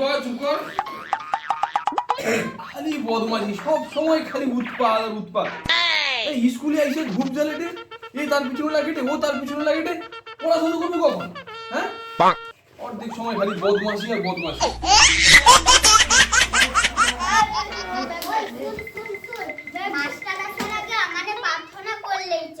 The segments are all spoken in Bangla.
কর চুপ কর খালি বদমাশি সব সময় খালি উৎপাত আর উৎপাত। এই স্কুলে এসে ধূপ জ্বালেটে এ তার পিছনে লাগেটে ও তার পিছনে লাগেটে পড়াশোনা করবে কখন? হ্যাঁ? অর্ধেক সময় খালি বদমাশি আর বদমাশি। প্রার্থনা করলেই চ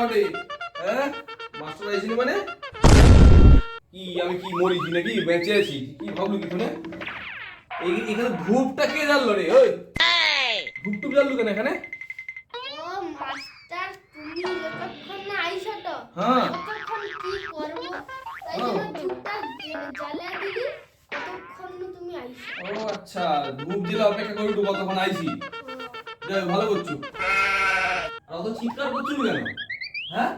হ্যাঁ? মাস্টার মানে? কি আমি কি মরিছি নাকি? বেঁচে আছি। কি ভাবলু এখানে ধূপটা কে জ্বাললো রে? ওই! ধূপ টুপ জ্বাললো কেন এখানে? ও মাস্টার তুমি যতক্ষণ না আইছো তো হ্যাঁ। ততক্ষণ কি করব? তাই জন্য ধূপটা জ্বালিয়ে দিলি ততক্ষণ তুমি আইছো ও আচ্ছা ধূপ দিলে অপেক্ষা করি তো কতক্ষণ আইছি? যাই ভালো করছ। আর অত চিৎকার করছ কেন? হ্যাঁ?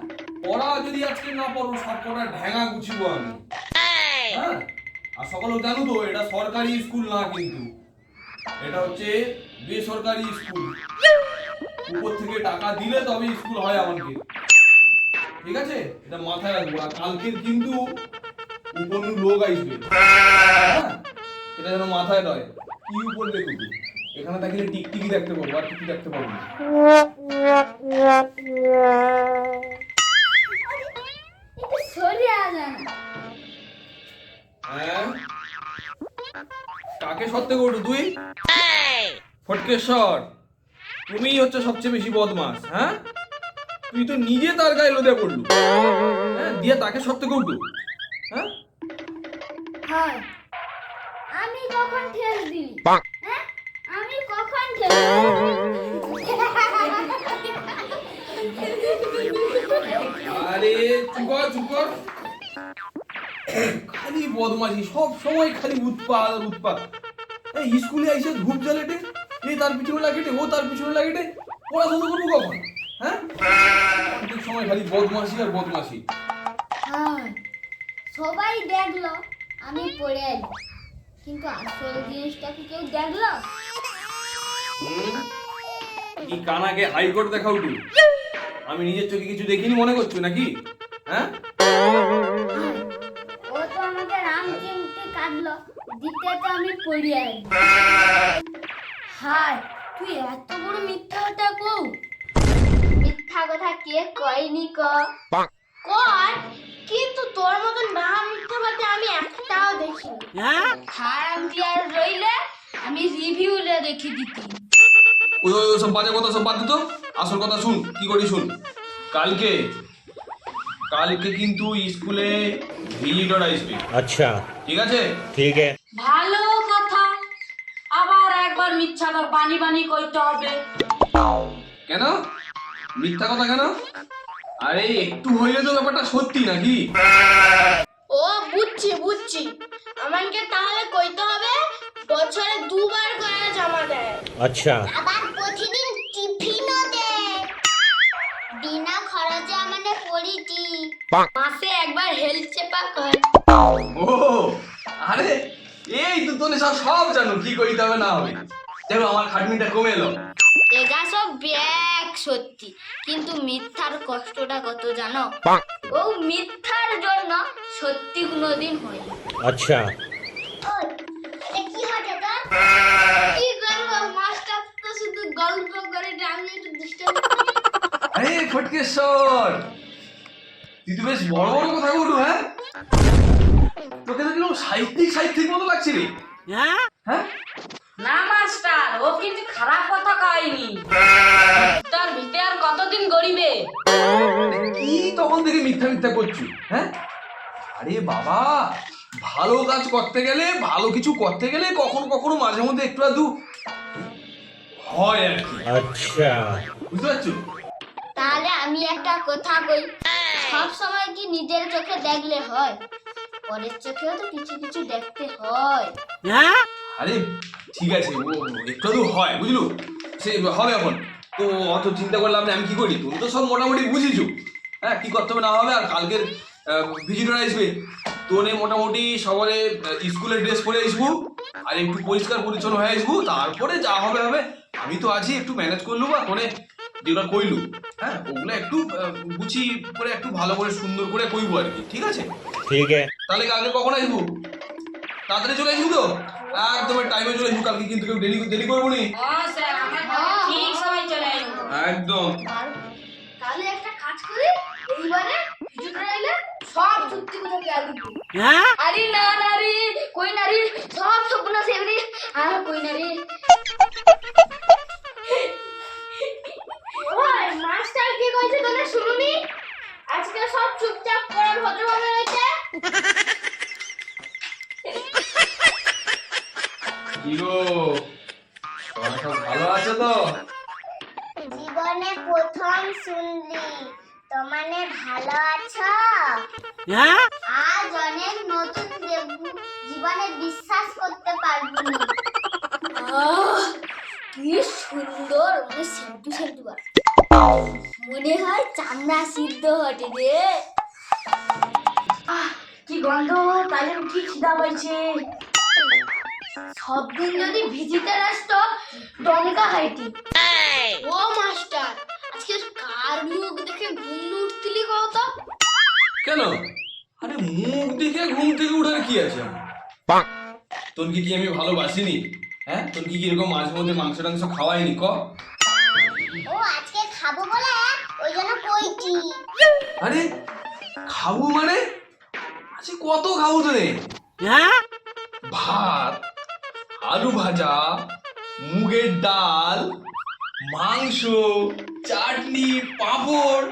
পড়া যদি আজকে না পড়ো সব পড়া ঢ্যাঙা গুছিবো আমি। হ্যাঁ? আর সকালেও জানো তো এটা সরকারি স্কুল না কিন্তু। এটা হচ্ছে বেসরকারি স্কুল। উপর থেকে টাকা দিলে তবে স্কুল হয় আমাকে। ঠিক আছে? এটা মাথায় রাখব। আর কালকের কিন্তু উপর লোক আসবে। হ্যাঁ? এটা যেন মাথায় নয় কি উপর দেখো? এখানে দেখলে টিকটিকি দেখতে পাবো আর টিকি দেখতে পাবো না। হ্যাঁ? কাকে সত্যি করু তুই? ফটকেশ্বর তুমিই হচ্ছে সবচেয়ে বেশি বদমাস হ্যাঁ? তুই তো নিজে তার গায়ে লোদে পড়লু হ্যাঁ? দিয়ে তাকে সত্যি করলু হ্যাঁ? হয়। আমি কখন ঠেস দিলি? আরে চুপ কর চুপ কর। খালি বদমাশি সব সময় খালি উৎপাত আর উৎপাত। এই স্কুলে এসে ধূপ জ্বালেটে এ তার পিছনে লাগেটে ও তার পিছনে লাগেটে পড়াশোনা করব কখন? হ্যাঁ? সময় খালি বদমাশি আর বদমাশি। হয় সবাই দেখল আমি পড়ে এলি কিন্তু আসল জিনিসটা কি কেউ দেখল? কি কানাকে হাইকোর্ট দেখাও তুই? আমি নিজের চোখে কিছু দেখিনি মনে করছ নাকি? হ্যাঁ? ও তো আমাকে রাম চিমটে কাটলো দিতে তো আমি পড়ে হায় তুই এত বড় মিথ্যা কথা কও। মিথ্যা কথা কে কয়নি ক? কিন্তু তোর মতন না মিথ্যাবাদী আমি একটাও দেখিনি। আর রইলে আমি রিভিউ দেখি দিতি ওই ওই সব বাজে কথা সব বাদ দিত আসল কথা শুন কি করি শুন। কালকে কালকে কিন্তু স্কুলে ভিজিটর আসবে আচ্ছা। ঠিক আছে? ঠিক আছে। ভালো কথা। আবার একবার মিথ্যা কথা বানি বানি কইতে হবে। কেন? মিথ্যা কথা কেন? আরে একটু হইলে তো ব্যাপারটা সত্যি নাকি? ও বুঝছি বুঝছি। আমাকে তাহলে কইতে হবে বছরে দুবার করে জমা দেয়। আচ্ছা। আবার মাসে একবার হেলথ চেক আপ ও আরে এই তো তুমি সব সব জানো কি কইতে হবে না হবে। দেখো আমার খাটনিটা কমে এলো। এটা সব ব্যাগ সত্যি কিন্তু মিথ্যার কষ্টটা কত জানো? ও মিথ্যার জন্য সত্যি কোনোদিন হয় আচ্ছা। গল্প? করে আমি একটু দুষ্টামি আরে ফটকেশ্বর! তুই তো বেশ বড় বড় কথা বলু হ্যাঁ? তোকে সাহিত্যিক সাহিত্যিক মতো লাগছে। রে হ্যাঁ? না মাস্টার ও কিন্তু খারাপ কথা কয়নি। তার ভিতে আর কতদিন গড়িবে? কি তখন থেকে মিথ্যা মিথ্যা করছি হ্যাঁ? আরে বাবা ভালো কাজ করতে গেলে ভালো কিছু করতে গেলে কখনো কখনো মাঝে মধ্যে একটু আধু হয় আর কি। আচ্ছা। বুঝতে পারছ? তাহলে আমি একটা কথা কই সব সময় কি নিজের চোখে দেখলে হয়? পরের চোখেও তো কিছু কিছু দেখতে হয়। আরে ঠিক আছে ও একটু তো হয় বুঝলু? সে হবে এখন। তো অত চিন্তা করলাম না আমি কি করি? তুমি তো সব মোটামুটি বুঝিছো। হ্যাঁ কি করতে হবে না হবে আর কালকের ভিজিটর আসবে। তো নে মোটামুটি সবারে স্কুলের ড্রেস পরে আসব আর একটু পরিষ্কার পরিচ্ছন্ন হয়ে আসব তারপরে যা হবে হবে আমি তো আছি একটু ম্যানেজ করলু বা কোনে যেগুলো কইলু হ্যাঁ ওগুলো একটু গুছি করে একটু ভালো করে সুন্দর করে কইবো আর কি ঠিক আছে? ঠিক আছে। তাহলে কালকে কখন আসব? তাড়াতাড়ি চলে আসব তো? একদম টাইমে চলে আসব কালকে কিন্তু কেউ দেরি দেরি করব নি। একদম। তাহলে একটা কাজ করি এইবারে সব যুক্তি হ্যাঁ? আরে না নারী কই নারী সব সব চুপচাপ করে ভদ্রভাবে রয়েছে। কি গো সবাই সব ভালো আছে তো? জীবনে প্রথম শুনলি তোমানে ভালো আছো? আজ অনেক নতুন জীবনে বিশ্বাস করতে পারব না। কি সুন্দর মানে সেন্টু সেন্টু মনে হয় চান্না সিদ্ধ হটে রে। কি গন্ধ কি খিদা পাইছে। সব দিন যদি আসতো দমকা হাইটি। ও মাস্টার আজকে কার মুখ দেখে ঘুম উঠতিলি কত? কেন? আরে মুখ দেখে ঘুম থেকে উঠার কি আছে? তোর কি কি আমি ভালোবাসিনি? হ্যাঁ? তোর কি কি এরকম মাঝে মধ্যে মাংস টাংস খাওয়াইনি? ক? ও খাব বলে ওই জন্য কইছি। আরে খাব মানে? আজকে কত খাব তোরে ভাত আলু ভাজা মুগের ডাল মাংস চাটনি পাঁপড়।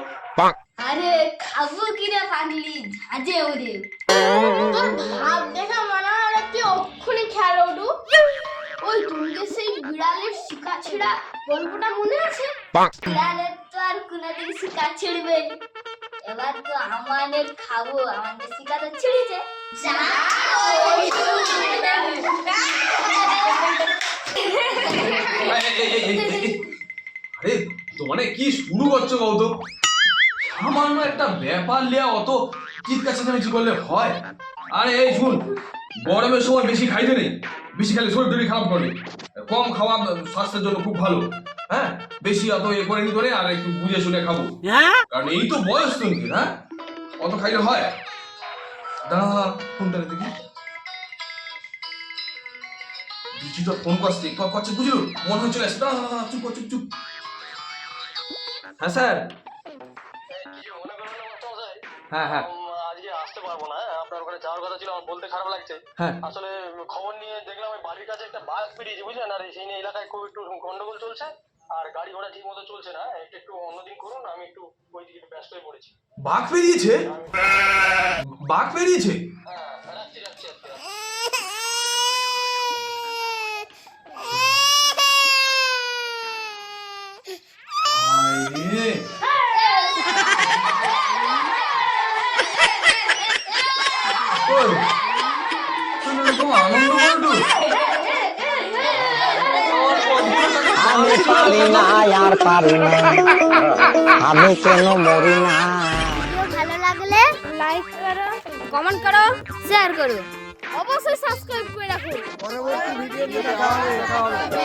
আরে খাব কি রে পাগলি? ঝাঁজে ওরে। তোর ভাব দেখে মনে হয় তুই অক্ষুনি খেয়াল ওঠু ওই সেই বিড়ালের শিকা ছিড়া গল্পটা মনে আছে? বিড়ালের তো আর কোনোদিন শিকা ছিড়বে এবার তো আমাদের খাব আমাদের শিকা তো ছিঁড়েছে। আরে তোমারে কি শুরু করছ গৌতম সামান্য একটা ব্যাপার লিয়া অত চিৎকার চেঁচামেচি করলে হয়? আরে এই শুন গরমের সময় বেশি খাইতে নেই বেশি খেলে শরীর টরীর খারাপ করে। কম খাওয়া স্বাস্থ্যের জন্য খুব ভালো। হ্যাঁ? বেশি অত এ করে নি করে আর একটু বুঝে শুনে খাব। কারণ এই তো বয়স তুমি হ্যাঁ? অত খাইলে হয়। দাঁড়া দাঁড়া ফোনটা দেখি। তো ফোন করছে করছে বুঝলো? মন হয়ে চলে আসছে। দাঁড়া চুপ চুপ চুপ। হ্যাঁ স্যার। হ্যাঁ হ্যাঁ উম, আজকে আসতে পারব না হ্যাঁ ওখানে যাওয়ার কথা ছিল আমার বলতে খারাপ লাগছে। হ্যাঁ। আসলে খবর নিয়ে দেখলাম ওই বাড়ির কাছে একটা বাস বেরিয়েছে বুঝলেন? আর সেই নিয়ে এলাকায় খুব একটু গন্ডগোল চলছে আর গাড়ি ঘোড়া ঠিক মতো চলছে না। একটু একটু অন্যদিন করুন আমি একটু ওই দিকে ব্যস্ত হয়ে পড়েছি। বাঘ বেরিয়েছে? বাঘ বেরিয়েছে? হ্যাঁ রাখছি রাখছি আজকে আমি পারি না আর পারি না। আমি কেন মরি না? ভালো লাগলে লাইক করো কমেন্ট করো শেয়ার করো। অবশ্যই সাবস্ক্রাইব করে রাখো। পরবর্তী ভিডিও দেখা হবে